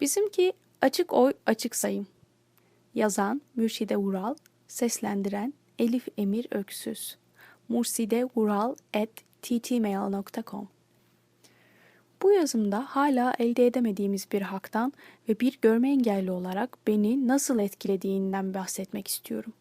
Bizimki açık oy açık sayım. Yazan Mürşide Vural, seslendiren Elif Emir Öksüz. mursidevural@ttmail.com Bu yazımda hala elde edemediğimiz bir haktan ve bir görme engelli olarak beni nasıl etkilediğinden bahsetmek istiyorum.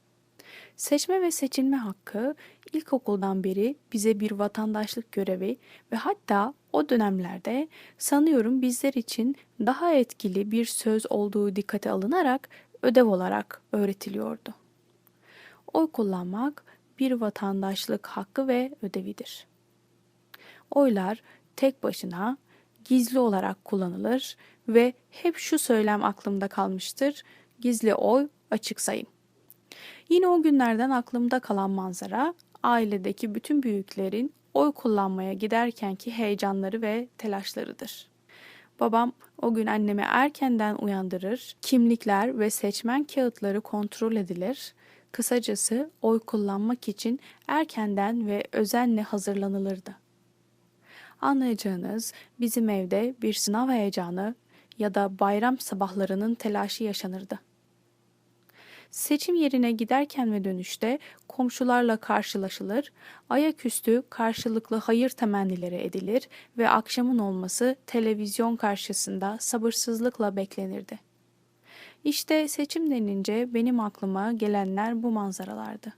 Seçme ve seçilme hakkı ilkokuldan beri bize bir vatandaşlık görevi ve hatta o dönemlerde sanıyorum bizler için daha etkili bir söz olduğu dikkate alınarak ödev olarak öğretiliyordu. Oy kullanmak bir vatandaşlık hakkı ve ödevidir. Oylar tek başına gizli olarak kullanılır ve hep şu söylem aklımda kalmıştır. Gizli oy açık sayım. Yine o günlerden aklımda kalan manzara ailedeki bütün büyüklerin oy kullanmaya giderkenki heyecanları ve telaşlarıdır. Babam o gün annemi erkenden uyandırır, kimlikler ve seçmen kağıtları kontrol edilir. Kısacası oy kullanmak için erkenden ve özenle hazırlanılırdı. Anlayacağınız bizim evde bir sınav heyecanı ya da bayram sabahlarının telaşı yaşanırdı. Seçim yerine giderken ve dönüşte komşularla karşılaşılır, ayaküstü karşılıklı hayır temennileri edilir ve akşamın olması televizyon karşısında sabırsızlıkla beklenirdi. İşte seçim denince benim aklıma gelenler bu manzaralardı.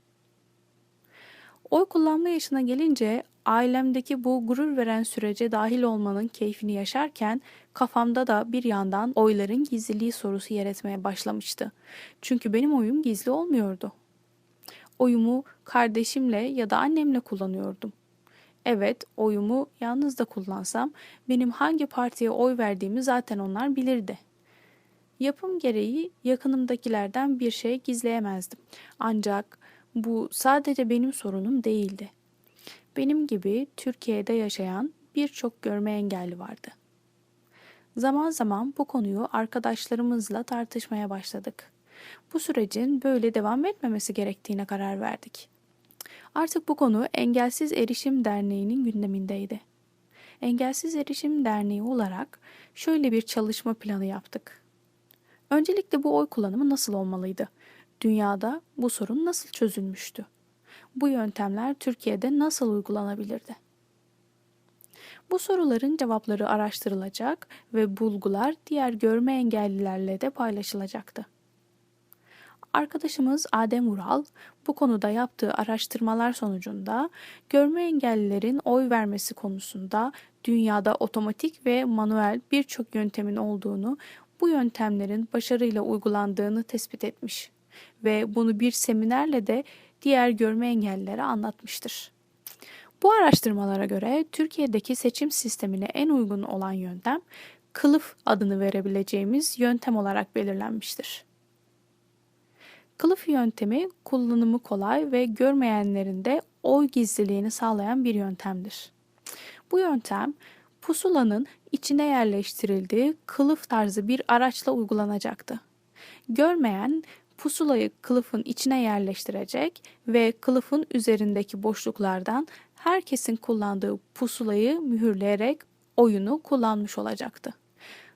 Oy kullanma yaşına gelince ailemdeki bu gurur veren sürece dahil olmanın keyfini yaşarken kafamda da bir yandan oyların gizliliği sorusu yer etmeye başlamıştı. Çünkü benim oyum gizli olmuyordu. Oyumu kardeşimle ya da annemle kullanıyordum. Evet, oyumu yalnız da kullansam benim hangi partiye oy verdiğimi zaten onlar bilirdi. Yapım gereği yakınımdakilerden bir şey gizleyemezdim. Ancak bu sadece benim sorunum değildi. Benim gibi Türkiye'de yaşayan birçok görme engelli vardı. Zaman zaman bu konuyu arkadaşlarımızla tartışmaya başladık. Bu sürecin böyle devam etmemesi gerektiğine karar verdik. Artık bu konu Engelsiz Erişim Derneği'nin gündemindeydi. Engelsiz Erişim Derneği olarak şöyle bir çalışma planı yaptık. Öncelikle bu oy kullanımı nasıl olmalıydı? Dünyada bu sorun nasıl çözülmüştü? Bu yöntemler Türkiye'de nasıl uygulanabilirdi? Bu soruların cevapları araştırılacak ve bulgular diğer görme engellilerle de paylaşılacaktı. Arkadaşımız Adem Ural bu konuda yaptığı araştırmalar sonucunda görme engellilerin oy vermesi konusunda dünyada otomatik ve manuel birçok yöntemin olduğunu, bu yöntemlerin başarıyla uygulandığını tespit etmiş ve bunu bir seminerle de diğer görme engellilere anlatmıştır. Bu araştırmalara göre Türkiye'deki seçim sistemine en uygun olan yöntem kılıf adını verebileceğimiz yöntem olarak belirlenmiştir. Kılıf yöntemi kullanımı kolay ve görmeyenlerin de oy gizliliğini sağlayan bir yöntemdir. Bu yöntem pusulanın içine yerleştirildiği kılıf tarzı bir araçla uygulanacaktı. Görmeyen pusulayı kılıfın içine yerleştirecek ve kılıfın üzerindeki boşluklardan herkesin kullandığı pusulayı mühürleyerek oyunu kullanmış olacaktı.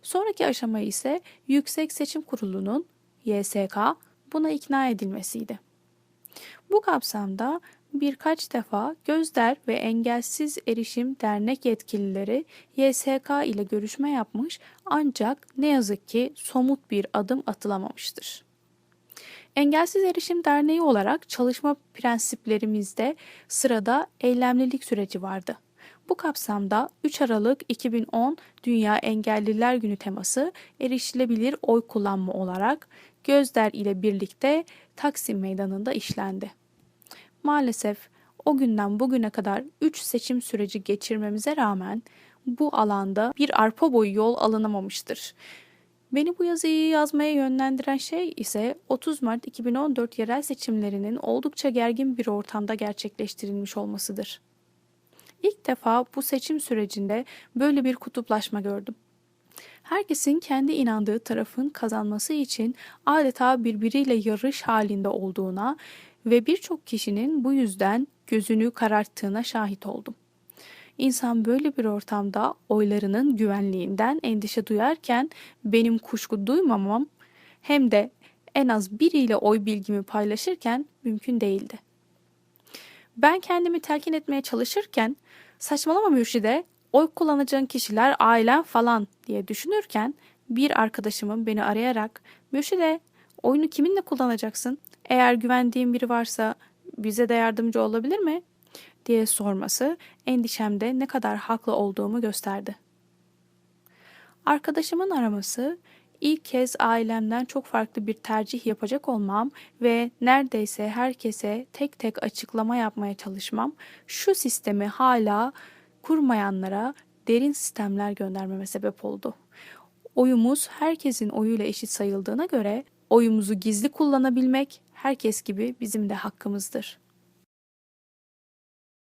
Sonraki aşama ise Yüksek Seçim Kurulu'nun YSK buna ikna edilmesiydi. Bu kapsamda birkaç defa Gözler ve Engelsiz Erişim Dernek yetkilileri YSK ile görüşme yapmış ancak ne yazık ki somut bir adım atılamamıştır. Engelsiz Erişim Derneği olarak çalışma prensiplerimizde sırada eylemlilik süreci vardı. Bu kapsamda 3 Aralık 2010 Dünya Engelliler Günü teması erişilebilir oy kullanma olarak Gözler ile birlikte Taksim Meydanı'nda işlendi. Maalesef o günden bugüne kadar 3 seçim süreci geçirmemize rağmen bu alanda bir arpa boyu yol alınamamıştır. Beni bu yazıyı yazmaya yönlendiren şey ise 30 Mart 2014 yerel seçimlerinin oldukça gergin bir ortamda gerçekleştirilmiş olmasıdır. İlk defa bu seçim sürecinde böyle bir kutuplaşma gördüm. Herkesin kendi inandığı tarafın kazanması için adeta birbiriyle yarış halinde olduğuna ve birçok kişinin bu yüzden gözünü kararttığına şahit oldum. İnsan böyle bir ortamda oylarının güvenliğinden endişe duyarken benim kuşku duymamam hem de en az biriyle oy bilgimi paylaşırken mümkün değildi. Ben kendimi telkin etmeye çalışırken saçmalama mürşide oy kullanacağın kişiler ailen falan diye düşünürken bir arkadaşımın beni arayarak mürşide oyunu kiminle kullanacaksın? Eğer güvendiğim biri varsa bize de yardımcı olabilir mi? Diye sorması endişemde ne kadar haklı olduğumu gösterdi. Arkadaşımın araması ilk kez ailemden çok farklı bir tercih yapacak olmam ve neredeyse herkese tek tek açıklama yapmaya çalışmam şu sistemi hala kurmayanlara derin sistemler göndermeme sebep oldu. Oyumuz herkesin oyuyla eşit sayıldığına göre oyumuzu gizli kullanabilmek herkes gibi bizim de hakkımızdır.